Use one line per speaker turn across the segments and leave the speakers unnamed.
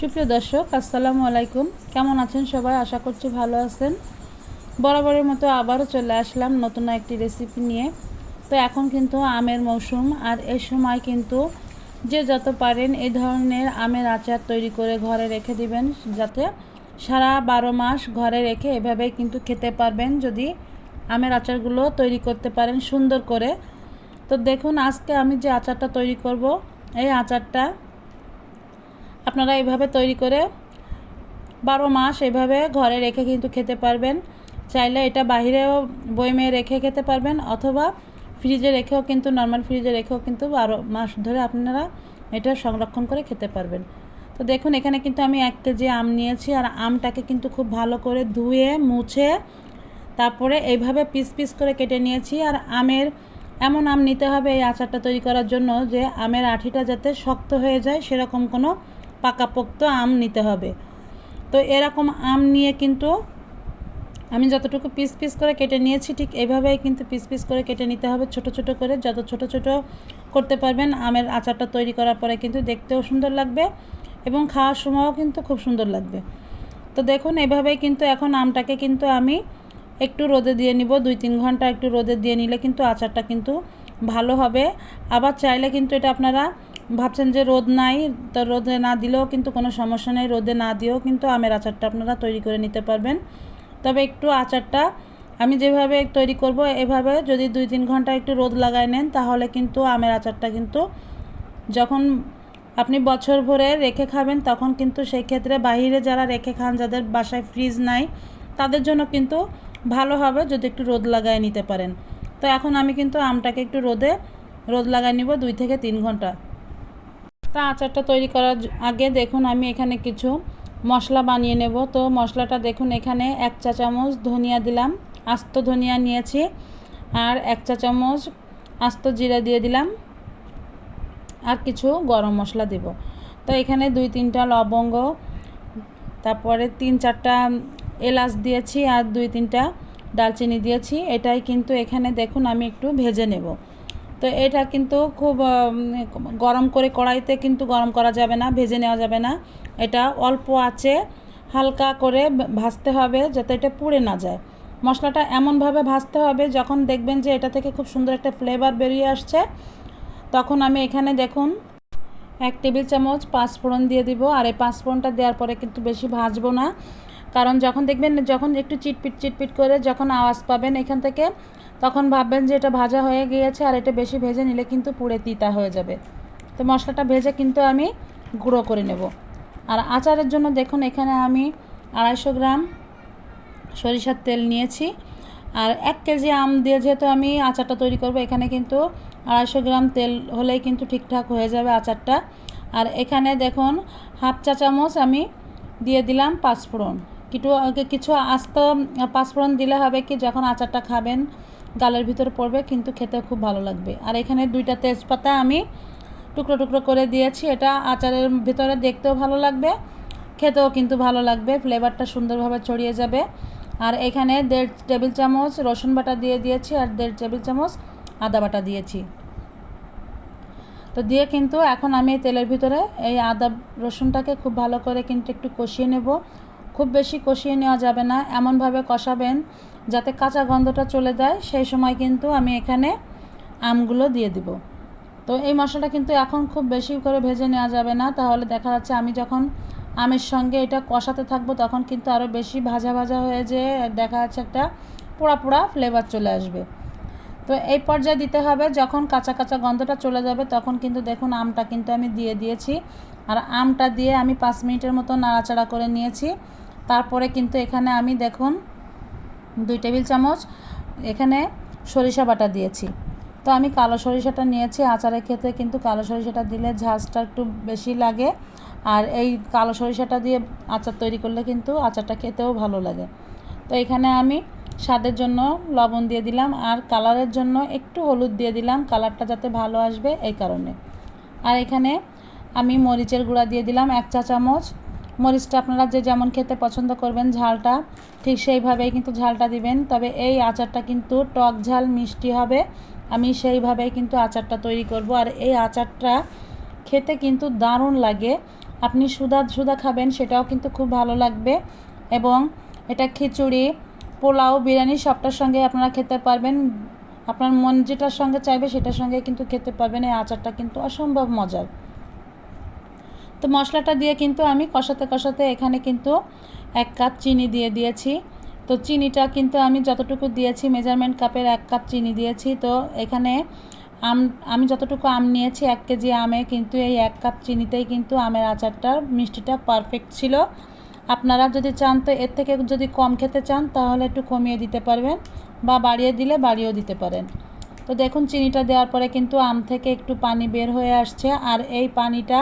সুপ্রিয় দর্শক, আসসালামু আলাইকুম। কেমন আছেন সবাই? আশা করছি ভালো আছেন। বরাবরের মতো আবারও চলে আসলাম নতুন একটি রেসিপি নিয়ে। তো এখন কিন্তু আমের মৌসুম, আর এই সময় কিন্তু যে যত পারেন এই ধরনের আমের আচার তৈরি করে ঘরে রেখে দিবেন, যাতে সারা বারো মাস ঘরে রেখে এভাবে কিন্তু খেতে পারবেন, যদি আমের আচারগুলো তৈরি করতে পারেন সুন্দর করে। তো দেখুন, আজকে আমি যে আচারটা তৈরি করব, এই আচারটা আপনারা এইভাবে তৈরি করে বারো মাস এভাবে ঘরে রেখে কিন্তু খেতে পারবেন। চাইলে এটা বাহিরেও বইমে রেখে খেতে পারবেন অথবা ফ্রিজে রেখেও কিন্তু নর্মাল ফ্রিজে রেখেও কিন্তু বারো মাস ধরে আপনারা এটা সংরক্ষণ করে খেতে পারবেন। তো দেখুন, এখানে কিন্তু আমি এক কেজি আম নিয়েছি আর আমটাকে কিন্তু খুব ভালো করে ধুয়ে, মুছে তারপরে এইভাবে পিস পিস করে কেটে নিয়েছি। আর আমের এমন আম নিতে হবে এই আচারটা তৈরি করার জন্য যে আমের আঠিটা যাতে শক্ত হয়ে যায় সেরকম কোনো পাকাপোক্ত আম নিতে হবে। তো এরকম আম নিয়ে কিন্তু আমি যতটুকু পিস পিস করে কেটে নিয়েছি, ঠিক এইভাবেই কিন্তু পিস পিস করে কেটে নিতে হবে, ছোট ছোট করে। যত ছোট ছোট করতে পারবেন, আমের আচারটা তৈরি করার পরে কিন্তু দেখতেও সুন্দর লাগবে এবং খাওয়ার সময়ও কিন্তু খুব সুন্দর লাগবে। তো দেখুন, এভাবেই কিন্তু এখন আমটাকে কিন্তু আমি একটু রোদে দিয়ে নিব। দুই তিন ঘণ্টা একটু রোদে দিয়ে নিলে কিন্তু আচারটা কিন্তু ভালো হবে। আবার চাইলে কিন্তু এটা আপনারা ভাবছেন যে রোদ নাই, তো রোদে না দিলেও কিন্তু কোনো সমস্যা নেই, রোদে না দিয়েও কিন্তু আমের আচারটা আপনারা তৈরি করে নিতে পারবেন। তবে একটু আচারটা আমি যেভাবে তৈরি করব, এভাবে যদি দুই তিন ঘণ্টা একটু রোদ লাগায় নেন, তাহলে কিন্তু আমের আচারটা কিন্তু যখন আপনি বছর ভরে রেখে খাবেন, তখন কিন্তু সেই ক্ষেত্রে বাহিরে যারা রেখে খান, যাদের বাসায় ফ্রিজ নাই, তাদের জন্য কিন্তু ভালো হবে যদি একটু রোদ লাগায় নিতে পারেন। তো এখন আমি কিন্তু আমটাকে একটু রোদে, রোদ লাগাই নিব দুই থেকে তিন ঘণ্টা। তা আচারটা তৈরি করার আগে দেখুন আমি এখানে কিছু মশলা বানিয়ে নেব। তো মশলাটা দেখুন এখানে এক চা চামচ ধনিয়া দিলাম, আস্ত ধনিয়া নিয়েছি আর এক চা চামচ আস্ত জিরা দিয়ে দিলাম আর কিছু গরম মশলা দেব। তো এখানে দুই তিনটা লবঙ্গ, তারপরে তিন চারটা এলাচ দিয়েছি আর দুই তিনটা ডালচিনি দিয়েছি। এটাই কিন্তু এখানে দেখুন আমি একটু ভেজে নেব। তো এটা কিন্তু খুব গরম করে কড়াইতে কিন্তু গরম করা যাবে না, ভেজে নেওয়া যাবে না। এটা অল্প আছে, হালকা করে ভাজতে হবে যাতে এটা পুড়ে না যায়। মশলাটা এমনভাবে ভাজতে হবে যখন দেখবেন যে এটা থেকে খুব সুন্দর একটা ফ্লেভার বেরিয়ে আসছে, তখন আমি এখানে দেখুন এক টেবিল চামচ পাঁচফোড়ন দিয়ে দিব। আর এই পাঁচফোড়নটা দেওয়ার পরে কিন্তু বেশি ভাজবো না। কারণ যখন দেখবেন, যখন একটু চিটপিট চিটপিট করে যখন আওয়াজ পাবেন এখান থেকে তখন ভাববেন যে এটা ভাজা হয়ে গিয়েছে আর এটা বেশি ভেজে নিলে কিন্তু পুড়ে তিতা হয়ে যাবে। তো মশলাটা ভেজে কিন্তু আমি গুঁড়ো করে নেব। আর আচারের জন্য দেখুন, এখানে আমি আড়াইশো গ্রাম সরিষার তেল নিয়েছি। আর এক কেজি আম দিয়ে যেহেতু আমি আচারটা তৈরি করব, এখানে কিন্তু আড়াইশো গ্রাম তেল হলেই কিন্তু ঠিকঠাক হয়ে যাবে আচারটা। আর এখানে দেখুন, হাফ চা চামচ আমি দিয়ে দিলাম পাঁচফোড়ন। কিছু কিছু আস্ত পাঁচফোড়ন দিলে হবে কি, যখন আচারটা খাবেন গালের ভিতরে পড়বে, কিন্তু খেতে খুব ভালো লাগবে। আর এখানে দুইটা তেজপাতা আমি টুকরো টুকরো করে দিয়েছি। এটা আচারের ভিতরে দেখতেও ভালো লাগবে, খেতেও কিন্তু ভালো লাগবে ফ্লেভারটা সুন্দরভাবে ছড়িয়ে যাবে। আর এখানে দেড় টেবিল চামচ রসুন বাটা দিয়ে দিয়েছি আর দেড় টেবিল চামচ আদা বাটা দিয়েছি। তো দিয়ে কিন্তু এখন আমি তেলের ভিতরে এই আদা রসুনটাকে খুব ভালো করে কিন্তু একটু কষিয়ে নেব। খুব বেশি কষিয়ে নেওয়া যাবে না, এমনভাবে কষাবেন যাতে কাঁচা গন্ধটা চলে যায়, সেই সময় কিন্তু আমি এখানে আমগুলো দিয়ে দিব। তো এই মশলাটা কিন্তু এখন খুব বেশি করে ভেজে নেওয়া যাবে না। তাহলে দেখা যাচ্ছে আমি যখন আমের সঙ্গে এটা কষাতে থাকব, তখন কিন্তু আরও বেশি ভাজা ভাজা হয়ে যেয়ে দেখা যাচ্ছে একটা পোড়া পোড়া ফ্লেভার চলে আসবে। তো এই পর্যায়ে দিতে হবে, যখন কাঁচা কাঁচা গন্ধটা চলে যাবে, তখন কিন্তু দেখুন আমটা কিন্তু আমি দিয়ে দিয়েছি। আর আমটা দিয়ে আমি পাঁচ মিনিটের মতো নাড়াচাড়া করে নিয়েছি। তারপরে কিন্তু এখানে আমি দেখুন দুই টেবিল চামচ, এখানে সরিষা বাটা দিয়েছি। তো আমি কালো সরিষাটা নিয়েছি আচারের ক্ষেত্রে কিন্তু কালো সরিষাটা দিলে ঝাঁজটা একটু বেশি লাগে। আর এই কালো সরিষাটা দিয়ে আচার তৈরি করলে কিন্তু আচারটা খেতেও ভালো লাগে। তো এখানে আমি স্বাদের জন্য লবণ দিয়ে দিলাম আর কালারের জন্য একটু হলুদ দিয়ে দিলাম, কালারটা যাতে ভালো আসবে এই কারণে। আর এখানে আমি মরিচের গুঁড়া দিয়ে দিলাম এক চা চামচ মরিচটা আপনারা যে যেমন খেতে পছন্দ করবেন, ঝালটা ঠিক সেইভাবেই কিন্তু ঝালটা দিবেন। তবে এই আচারটা কিন্তু টক ঝাল, মিষ্টি হবে। আমি সেইভাবেই কিন্তু আচারটা তৈরি করব। আর এই আচারটা খেতে কিন্তু দারুণ লাগে। আপনি সুদা সুদা খাবেন, সেটাও কিন্তু খুব ভালো লাগবে। এবং এটা খিচুড়ি, পোলাও, বিরিয়ানি সবটার সঙ্গে আপনারা খেতে পারবেন। আপনার মন যেটার সঙ্গে চাইবে, সেটার সঙ্গে কিন্তু খেতে পারবেন। এই আচারটা কিন্তু অসম্ভব মজার। তো মশলাটা দিয়ে কিন্তু আমি কষাতে কষাতে এখানে কিন্তু এক কাপ চিনি দিয়ে দিয়েছি। তো চিনিটা কিন্তু আমি যতটুকু দিয়েছি মেজারমেন্ট কাপের এক কাপ চিনি দিয়েছি। তো এখানে আম, আমি যতটুকু আম নিয়েছি, এক কেজি আমে কিন্তু এই এক কাপ চিনিতেই কিন্তু আমের আচারটার মিষ্টিটা পারফেক্ট ছিল। আপনারা যদি চান তো এর থেকে যদি কম খেতে চান, তাহলে একটু কমিয়ে দিতে পারবেন বা বাড়িয়ে দিলে বাড়িয়েও দিতে পারেন। তো দেখুন, চিনিটা দেওয়ার পরে কিন্তু আম থেকে একটু পানি বের হয়ে আসছে। আর এই পানিটা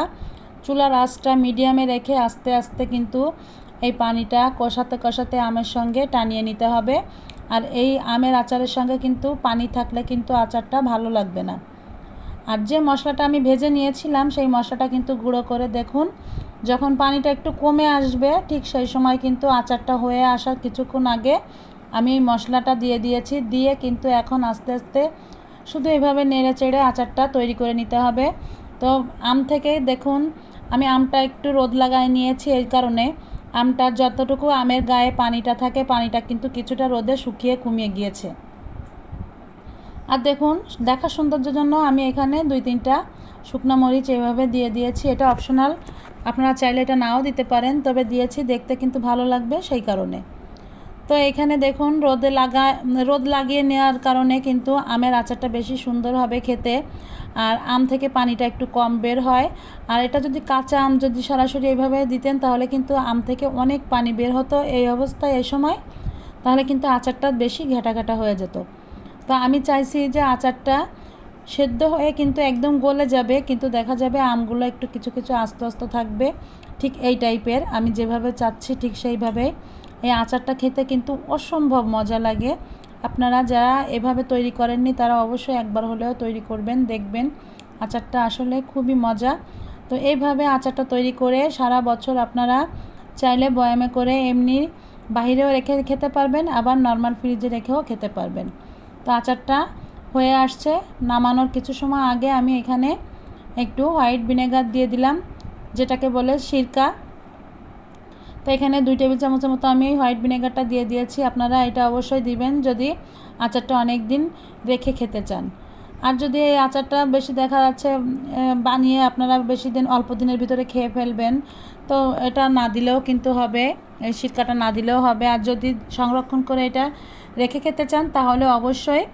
চুলার আঁচটা মিডিয়ামে রেখে আস্তে আস্তে কিন্তু এই পানিটা কষাতে কষাতে আমের সঙ্গে টানিয়ে নিতে হবে। আর এই আমের আচারের সঙ্গে কিন্তু পানি থাকলে কিন্তু আচারটা ভালো লাগবে না। আর যে মশলাটা আমি ভেজে নিয়েছিলাম, সেই মশলাটা কিন্তু গুঁড়ো করে দেখুন, যখন পানিটা একটু কমে আসবে, ঠিক সেই সময় কিন্তু আচারটা হয়ে আসার কিছুক্ষণ আগে আমি এই মশলাটা দিয়ে দিয়েছি। দিয়ে কিন্তু এখন আস্তে আস্তে শুধু এভাবে নেড়ে চেড়ে আচারটা তৈরি করে নিতে হবে। তো আম থেকে দেখুন, আমি আমটা একটু রোদ লাগায় নিয়েছি এই কারণে। আমটার যতটুকু আমের গায়ে পানিটা থাকে, পানিটা কিন্তু কিছুটা রোদে শুকিয়ে কমিয়ে গিয়েছে। আর দেখুন দেখা সৌন্দর্যের জন্য আমি এখানে দুই তিনটা শুকনো মরিচ এভাবে দিয়ে দিয়েছি। এটা অপশনাল, আপনারা চাইলে এটা নাও দিতে পারেন, তবে দিয়েছি, দেখতে কিন্তু ভালো লাগবে সেই কারণে। তো এখানে দেখুন, রোদে লাগা, রোদ লাগিয়ে নেওয়ার কারণে কিন্তু আমের আচারটা বেশি সুন্দর হবে খেতে। আর আম থেকে পানিটা একটু কম বের হয়। আর এটা যদি কাঁচা আম যদি সরাসরি এইভাবে দিতেন, তাহলে কিন্তু আম থেকে অনেক পানি বের হতো এই অবস্থায় এই সময়। তাহলে কিন্তু আচারটা বেশি ঘেটা ঘেটা হয়ে যেত। তো আমি চাইছি যে আচারটা সেদ্ধ হয়ে কিন্তু একদম গলে যাবে, কিন্তু দেখা যাবে আমগুলো একটু কিছু কিছু আস্তে আস্তে থাকবে। ঠিক এই টাইপের আমি যেভাবে চাচ্ছি ঠিক সেইভাবেই এই আচারটা খেতে কিন্তু অসম্ভব মজা লাগে। আপনারা যারা এভাবে তৈরি করেননি, তারা অবশ্যই একবার হলেও তৈরি করবেন, দেখবেন। আচারটা আসলে খুবই মজা। তো এইভাবে আচারটা তৈরি করে সারা বছর আপনারা চাইলে বয়ামে করে এমনি বাহিরেও রেখে খেতে পারবেন, আবার নর্মাল ফ্রিজে রেখেও খেতে পারবেন। তো আচারটা হয়ে আসছে। নামানোর কিছু সময় আগে আমি এখানে একটু হোয়াইট ভিনেগার দিয়ে দিলাম, যেটাকে বলে সিরকা। তো এখানে দুই টেবিল চামচের মতো আমি হোয়াইট ভিনেগারটা দিয়ে দিয়েছি। আপনারা এটা অবশ্যই দিবেন যদি আচারটা অনেক দিন রেখে খেতে চান। আর যদি এই আচারটা বেশি দেখা যাচ্ছে বানিয়ে আপনারা বেশি দিন, অল্প দিনের ভিতরে খেয়ে ফেলবেন, তো এটা না দিলেও কিন্তু হবে, এই সিরকাটা না দিলেও হবে। আর যদি সংরক্ষণ করে এটা রেখে খেতে চান, তাহলে অবশ্যই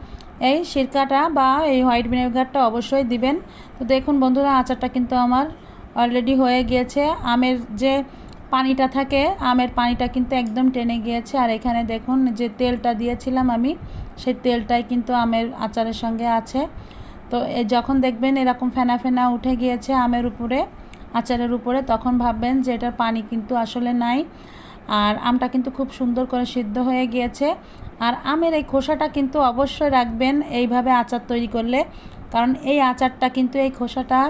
এই সিরকাটা বা এই হোয়াইট ভিনেগারটা অবশ্যই দিবেন। তো দেখুন বন্ধুরা, আচারটা কিন্তু আমার অলরেডি হয়ে গিয়েছে। আমের যে পানিটা থাকে, আমের পানিটা কিন্তু একদম টেনে গিয়েছে। আর এখানে দেখুন যে তেলটা দিয়েছিলাম আমি, সেই তেলটাই কিন্তু আমের আচারের সঙ্গে আছে। তো যখন দেখবেন এরকম ফেনা ফেনা উঠে গিয়েছে আমের উপরে, আচারের উপরে, তখন ভাববেন যে এটার পানি কিন্তু আসলে নাই। আর আমটা কিন্তু খুব সুন্দর করে সিদ্ধ হয়ে গিয়েছে। আর আমের এই খোসাটা কিন্তু অবশ্যই রাখবেন এইভাবে আচার তৈরি করলে। কারণ এই আচারটা কিন্তু এই খোসাটা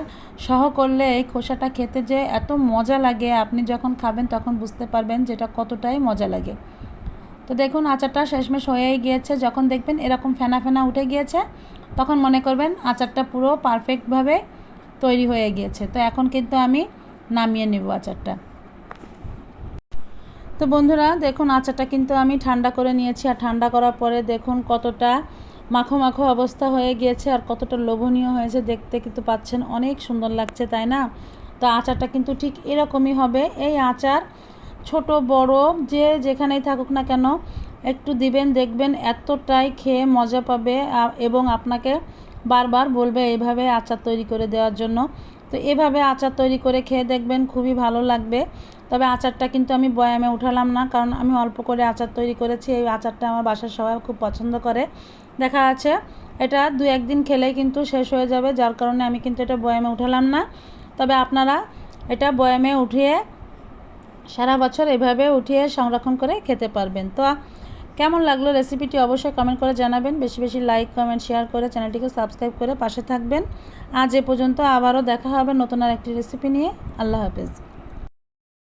সহ করলে এই খোসাটা খেতে যে এত মজা লাগে, আপনি যখন খাবেন তখন বুঝতে পারবেন যেটা কতটাই মজা লাগে। তো দেখুন আচারটা শেষমেশ হয়েই গিয়েছে, যখন দেখবেন এরকম ফেনা ফেনা উঠে গিয়েছে, তখন মনে করবেন আচারটা পুরো পারফেক্টভাবে তৈরি হয়ে গিয়েছে। তো এখন কিন্তু আমি নামিয়ে নেব আচারটা। তো বন্ধুরা, দেখুন আচারটা কিন্তু আমি ঠান্ডা করে নিয়েছি, আর ঠান্ডা করার পরে দেখুন কতটা মাখো মাখো অবস্থা হয়ে গিয়েছে আর কতটা লোভনীয় হয়েছে দেখতে কিন্তু পাচ্ছেন, অনেক সুন্দর লাগছে, তাই না? তো আচারটা কিন্তু ঠিক এরকমই হবে। এই আচার ছোট, বড়, যে যেখানেই থাকুক না কেন, একটু দিবেন, দেখবেন এতটাই খেয়ে মজা পাবে এবং আপনাকে বারবার বলবে এইভাবে আচার তৈরি করে দেওয়ার জন্য। তো এভাবে আচার তৈরি করে খেয়ে দেখবেন খুবই ভালো লাগবে। তবে আচারটা কিন্তু আমি বয়ামে উঠালাম না, কারণ আমি অল্প করে আচার তৈরি করেছি, এই আচারটা আমার বাসার সবাই খুব পছন্দ করে। দেখা আছে। এটা দু একদিন খেলেই কিন্তু শেষ হয়ে যাবে, যার কারণে আমি কিন্তু এটা বয়ামে উঠালাম না। তবে আপনারা এটা বয়ামে উঠিয়ে সারা বছর এভাবে উঠিয়ে সংরক্ষণ করে খেতে পারবেন। তো কেমন লাগল রেসিপিটি অবশ্যই কমেন্ট করে জানাবেন। বেশি বেশি লাইক কমেন্ট শেয়ার করে চ্যানেলটিকে সাবস্ক্রাইব করে পাশে থাকবেন। আজ এ পর্যন্ত আবারও দেখা হবে নতুন আর একটি রেসিপি নিয়ে। আল্লাহ হাফেজ।